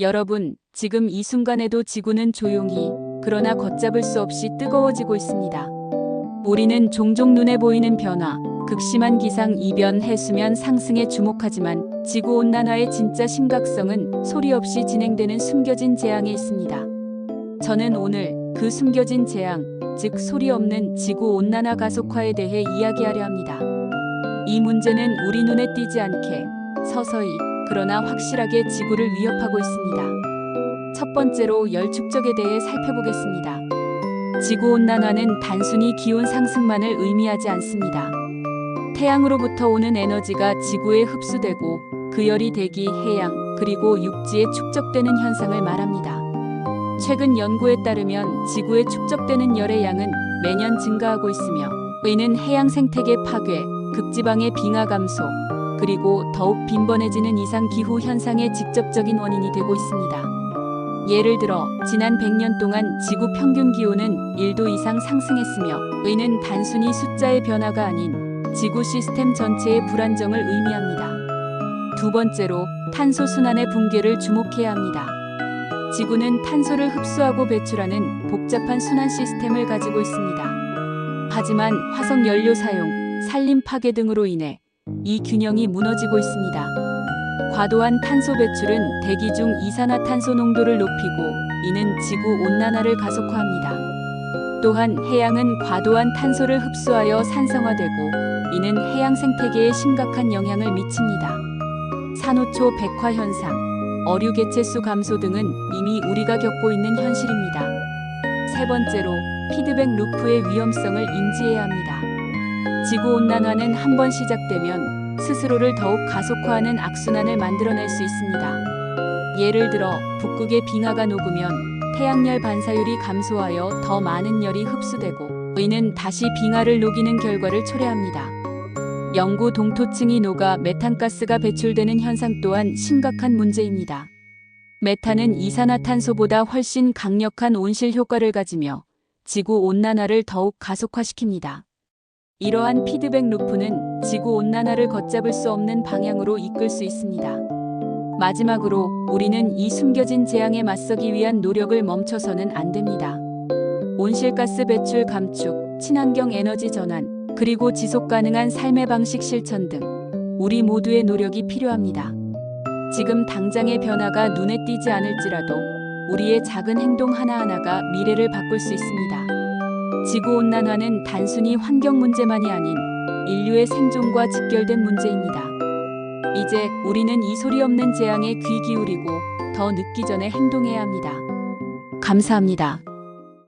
여러분, 지금 이 순간에도 지구는 조용히, 그러나 걷잡을 수 없이 뜨거워지고 있습니다. 우리는 종종 눈에 보이는 변화, 극심한 기상 이변 해수면 상승에 주목하지만 지구 온난화의 진짜 심각성은 소리 없이 진행되는 숨겨진 재앙에 있습니다. 저는 오늘 그 숨겨진 재앙, 즉 소리 없는 지구 온난화 가속화에 대해 이야기하려 합니다. 이 문제는 우리 눈에 띄지 않게 서서히 그러나 확실하게 지구를 위협하고 있습니다. 첫 번째로 열 축적에 대해 살펴보겠습니다. 지구 온난화는 단순히 기온 상승만을 의미하지 않습니다. 태양으로부터 오는 에너지가 지구에 흡수되고 그 열이 대기, 해양, 그리고 육지에 축적되는 현상을 말합니다. 최근 연구에 따르면 지구에 축적되는 열의 양은 매년 증가하고 있으며 이는 해양 생태계 파괴, 극지방의 빙하 감소, 그리고 더욱 빈번해지는 이상 기후 현상의 직접적인 원인이 되고 있습니다. 예를 들어 지난 100년 동안 지구 평균 기온은 1도 이상 상승했으며 이는 단순히 숫자의 변화가 아닌 지구 시스템 전체의 불안정을 의미합니다. 두 번째로 탄소 순환의 붕괴를 주목해야 합니다. 지구는 탄소를 흡수하고 배출하는 복잡한 순환 시스템을 가지고 있습니다. 하지만 화석 연료 사용, 산림 파괴 등으로 인해 이 균형이 무너지고 있습니다. 과도한 탄소 배출은 대기 중 이산화탄소 농도를 높이고 이는 지구 온난화를 가속화합니다. 또한 해양은 과도한 탄소를 흡수하여 산성화되고 이는 해양 생태계에 심각한 영향을 미칩니다. 산호초 백화 현상, 어류 개체수 감소 등은 이미 우리가 겪고 있는 현실입니다. 세 번째로 피드백 루프의 위험성을 인지해야 합니다. 지구 온난화는 한 번 시작되면 스스로를 더욱 가속화하는 악순환을 만들어낼 수 있습니다. 예를 들어 북극의 빙하가 녹으면 태양열 반사율이 감소하여 더 많은 열이 흡수되고 이는 다시 빙하를 녹이는 결과를 초래합니다. 영구 동토층이 녹아 메탄가스가 배출되는 현상 또한 심각한 문제입니다. 메탄은 이산화탄소보다 훨씬 강력한 온실 효과를 가지며 지구 온난화를 더욱 가속화시킵니다. 이러한 피드백 루프는 지구 온난화를 걷잡을 수 없는 방향으로 이끌 수 있습니다. 마지막으로 우리는 이 숨겨진 재앙에 맞서기 위한 노력을 멈춰서는 안 됩니다. 온실가스 배출 감축, 친환경 에너지 전환, 그리고 지속 가능한 삶의 방식 실천 등 우리 모두의 노력이 필요합니다. 지금 당장의 변화가 눈에 띄지 않을지라도 우리의 작은 행동 하나하나가 미래를 바꿀 수 있습니다. 지구 온난화는 단순히 환경 문제만이 아닌 인류의 생존과 직결된 문제입니다. 이제 우리는 이 소리 없는 재앙에 귀 기울이고 더 늦기 전에 행동해야 합니다. 감사합니다.